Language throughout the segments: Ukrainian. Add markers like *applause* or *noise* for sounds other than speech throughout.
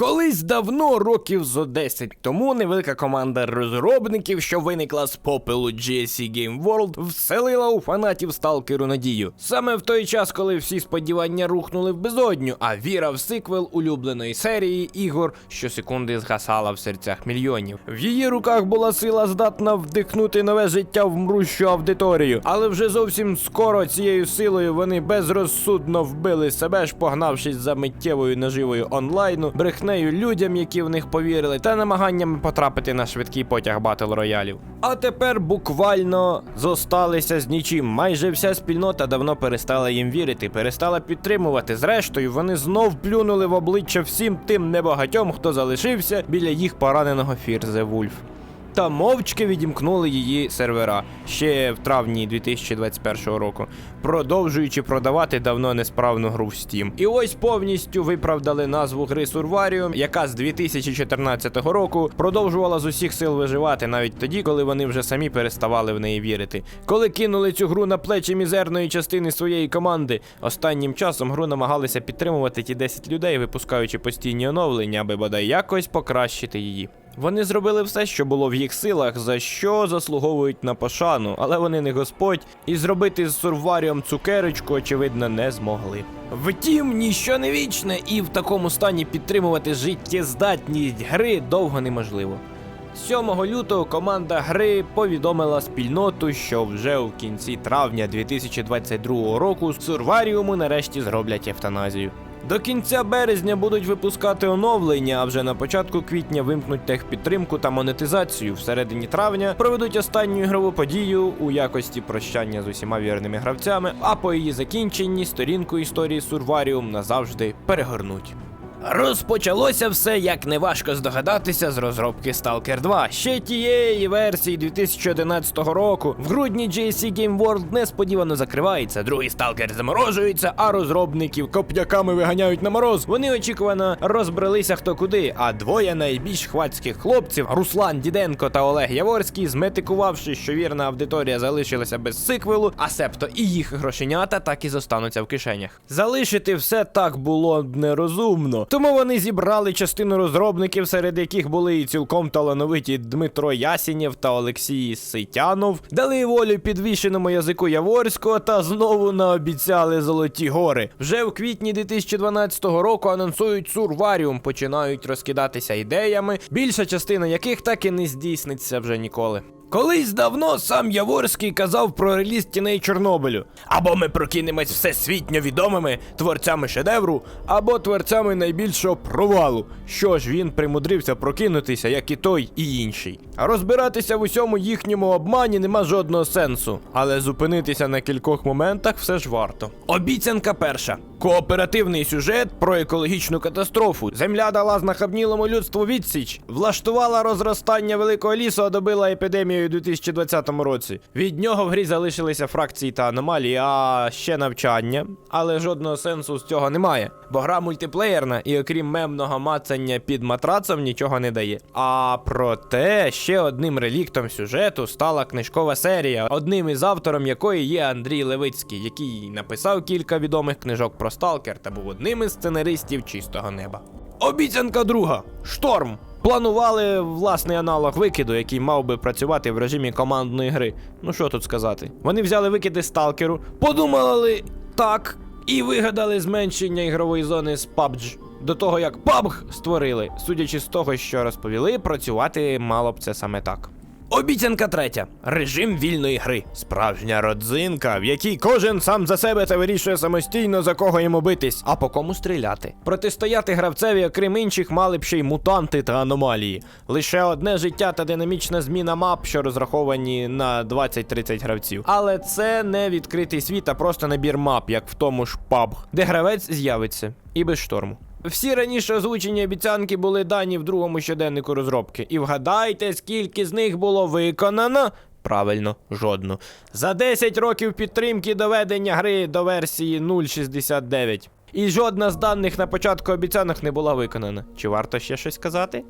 Колись давно, років зо 10 тому, невелика команда розробників, що виникла з попелу GSC Game World, вселила у фанатів сталкеру надію. Саме в той час, коли всі сподівання рухнули в безодню, а віра в сиквел улюбленої серії ігор щосекунди згасала в серцях мільйонів. В її руках була сила здатна вдихнути нове життя в мрущу аудиторію, але вже зовсім скоро цією силою вони безрозсудно вбили себе ж, погнавшись за миттєвою наживою онлайну, брехнею людям, які в них повірили, та намаганнями потрапити на швидкий потяг батл роялів. А тепер буквально зосталися з нічим. Майже вся спільнота давно перестала їм вірити, перестала підтримувати. Зрештою, вони знов плюнули в обличчя всім тим небагатьом, хто залишився біля їх пораненого Фірзе Вульф. Та мовчки відімкнули її сервера ще в травні 2021 року, продовжуючи продавати давно несправну гру в Steam. І ось повністю виправдали назву гри Survarium, яка з 2014 року продовжувала з усіх сил виживати навіть тоді, коли вони вже самі переставали в неї вірити. Коли кинули цю гру на плечі мізерної частини своєї команди, останнім часом гру намагалися підтримувати ті 10 людей, випускаючи постійні оновлення, аби бодай якось покращити її. Вони зробили все, що було в їх силах, за що заслуговують на пошану, але вони не господь, і зробити з сурваріум цукерочку, очевидно, не змогли. Втім, ніщо не вічне, і в такому стані підтримувати життєздатність гри довго неможливо. 7 лютого команда гри повідомила спільноту, що вже у кінці травня 2022 року з Сурваріуму нарешті зроблять евтаназію. До кінця березня будуть випускати оновлення, а вже на початку квітня вимкнуть техпідтримку та монетизацію. Всередині травня проведуть останню ігрову подію у якості прощання з усіма вірними гравцями, а по її закінченні сторінку історії Сурваріум назавжди перегорнуть. Розпочалося все, як неважко здогадатися, з розробки Stalker 2. Ще тієї версії 2011 року. В грудні GSC Game World несподівано закривається, другий Stalker заморожується, а розробників коп'яками виганяють на мороз. Вони очікувано розбрелися хто куди. А двоє найбільш хвацьких хлопців Руслан Діденко та Олег Яворський, зметикувавши, що вірна аудиторія залишилася без сиквелу, а септо і їх грошенята так і зостануться в кишенях. Залишити все так було б нерозумно. Тому вони зібрали частину розробників, серед яких були і цілком талановиті Дмитро Ясінєв та Олексій Ситянов, дали волю підвішеному язику Яворського та знову наобіцяли золоті гори. Вже в квітні 2012 року анонсують Сурваріум, починають розкидатися ідеями, більша частина яких так і не здійсниться вже ніколи. Колись давно сам Яворський казав про реліз тіней Чорнобилю. Або ми прокинемось всесвітньо відомими творцями шедевру, або творцями найбільшого провалу. Що ж він примудрився прокинутися, як і той, і інший. Розбиратися в усьому їхньому обмані нема жодного сенсу, але зупинитися на кількох моментах все ж варто. Обіцянка перша. Кооперативний сюжет про екологічну катастрофу. Земля дала знахабнілому людству відсіч, влаштувала розростання великого лісу, а добила епідемію у 2020 році. Від нього в грі залишилися фракції та аномалії, а ще навчання. Але жодного сенсу з цього немає. Бо гра мультиплеєрна і окрім мемного мацання під матрацом нічого не дає. А проте ще одним реліктом сюжету стала книжкова серія, одним із автором якої є Андрій Левицький, який написав кілька відомих книжок про Сталкер та був одним із сценаристів чистого неба. Обіцянка друга шторм. Планували власний аналог викиду, який мав би працювати в режимі командної гри. Ну що тут сказати? Вони взяли викиди сталкеру, подумали так і вигадали зменшення ігрової зони з PUBG. До того як PUBG створили, судячи з того, що розповіли, працювати мало б це саме так. Обіцянка третя. Режим вільної гри. Справжня родзинка, в якій кожен сам за себе та вирішує самостійно за кого йому битись, а по кому стріляти. Протистояти гравцеві, окрім інших, мали б ще й мутанти та аномалії. Лише одне життя та динамічна зміна мап, що розраховані на 20-30 гравців. Але це не відкритий світ, а просто набір мап, як в тому ж PUBG, де гравець з'явиться і без шторму. Всі раніше озвучені обіцянки були дані в другому щоденнику розробки. І вгадайте, скільки з них було виконано? Правильно, жодну. За 10 років підтримки доведення гри до версії 0.69. І жодна з даних на початку обіцянок не була виконана. Чи варто ще щось сказати?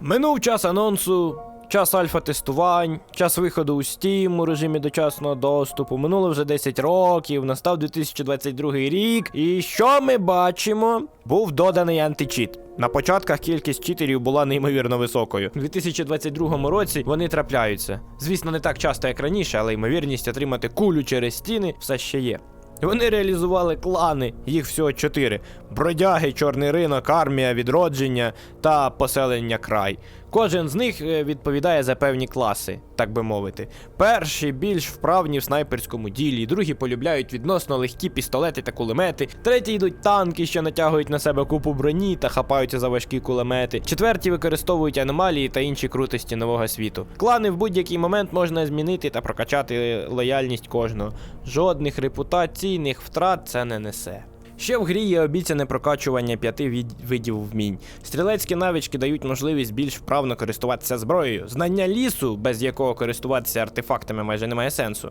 Минув час анонсу, час альфа-тестувань, час виходу у Steam у режимі дочасного доступу. Минуло вже 10 років, настав 2022 рік. І що ми бачимо? Був доданий античіт. На початках кількість читерів була неймовірно високою. У 2022 році вони трапляються. Звісно, не так часто, як раніше, але ймовірність отримати кулю через стіни все ще є. Вони реалізували клани, їх всього чотири: бродяги, чорний ринок, армія, відродження та поселення край. Кожен з них е, відповідає за певні класи, так би мовити. Перші більш вправні в снайперському ділі, другі полюбляють відносно легкі пістолети та кулемети, треті йдуть танки, що натягують на себе купу броні та хапаються за важкі кулемети. Четверті використовують аномалії та інші крутості нового світу. Клани в будь-який момент можна змінити та прокачати лояльність кожного. Жодних репутаційних втрат це не несе. Ще в грі є обіцяне прокачування п'яти від- видів вмінь. Стрілецькі навички дають можливість більш вправно користуватися зброєю. Знання лісу, без якого користуватися артефактами майже немає сенсу.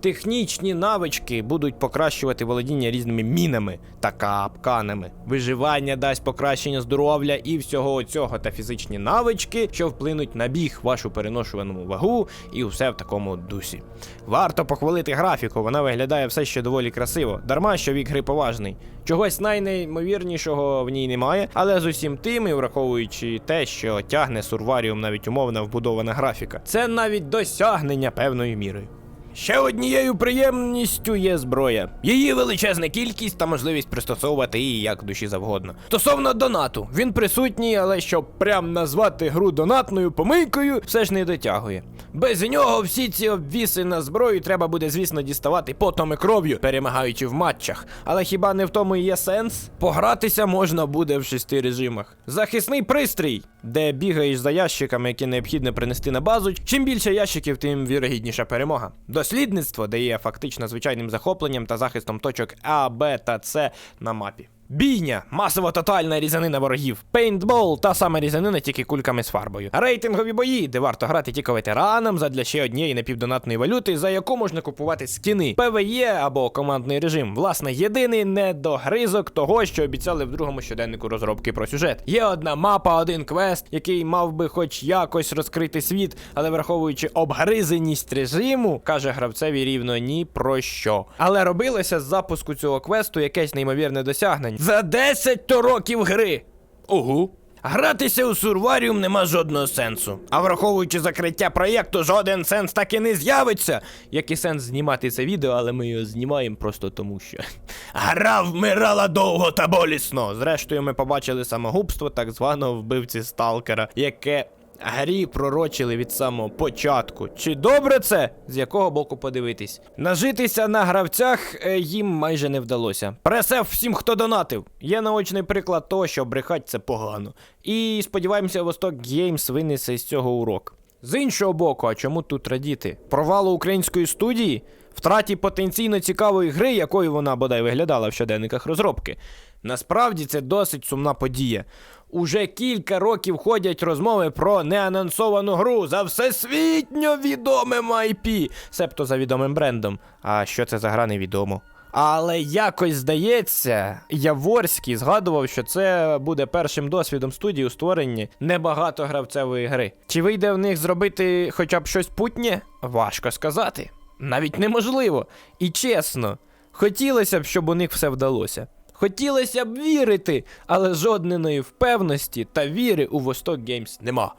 Технічні навички будуть покращувати володіння різними мінами та капканами. Виживання дасть покращення здоров'я і всього цього та фізичні навички, що вплинуть на біг, вашу переношувану вагу і все в такому дусі. Варто похвалити графіку, вона виглядає все ще доволі красиво. Дарма, що вік гри поважний. Чогось найнеймовірнішого в ній немає, але з усім тим, і враховуючи те, що тягне сурваріум навіть умовна вбудована графіка, це навіть досягнення певною мірою. Ще однією приємністю є зброя. Її величезна кількість та можливість пристосовувати її як душі завгодно. Стосовно донату, він присутній, але щоб прям назвати гру донатною помийкою, все ж не дотягує. Без нього всі ці обвіси на зброю треба буде, звісно, діставати потом і кров'ю, перемагаючи в матчах. Але хіба не в тому і є сенс? Погратися можна буде в шести режимах. Захисний пристрій, де бігаєш за ящиками, які необхідно принести на базу. Чим більше ящиків, тим вірогідніша перемога. Дослідництво дає фактично звичайним захопленням та захистом точок А, Б та С на мапі. Бійня, масово тотальна різанина ворогів, пейнтбол, та сама різанина тільки кульками з фарбою. Рейтингові бої, де варто грати тільки ветеранам задля ще однієї напівдонатної валюти, за яку можна купувати скіни. ПВЕ або командний режим. Власне, єдиний недогризок того, що обіцяли в другому щоденнику розробки про сюжет. Є одна мапа, один квест, який мав би хоч якось розкрити світ, але враховуючи обгризеність режиму, каже гравцеві рівно ні про що. Але робилося з запуску цього квесту якесь неймовірне досягнення. За 10 то років гри. Угу. Гратися у Сурваріум нема жодного сенсу. А враховуючи закриття проєкту, жоден сенс так і не з'явиться. Як і сенс знімати це відео, але ми його знімаємо просто тому, що *laughs* гра вмирала довго та болісно. Зрештою, ми побачили самогубство так званого вбивці сталкера, яке грі пророчили від самого початку. Чи добре це? З якого боку подивитись? Нажитися на гравцях е, їм майже не вдалося. Пресев всім, хто донатив. Є наочний приклад того, що брехать це погано. І сподіваємося, Восток Геймс винесе з цього урок. З іншого боку, а чому тут радіти? Провалу української студії? Втраті потенційно цікавої гри, якою вона бодай виглядала в щоденниках розробки. Насправді це досить сумна подія. Уже кілька років ходять розмови про неанонсовану гру за всесвітньо відомим IP, себто за відомим брендом. А що це за гра, невідомо. Але якось здається, Яворський згадував, що це буде першим досвідом студії у створенні небагатогравцевої гри. Чи вийде в них зробити хоча б щось путнє? Важко сказати. Навіть неможливо. І чесно, хотілося б, щоб у них все вдалося. Хотілося б вірити, але жодної впевності та віри у Восток Геймс нема.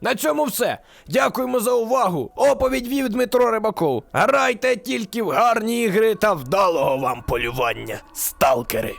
На цьому все. Дякуємо за увагу. Оповідь вів Дмитро Рибаков. Грайте тільки в гарні ігри та вдалого вам полювання, сталкери.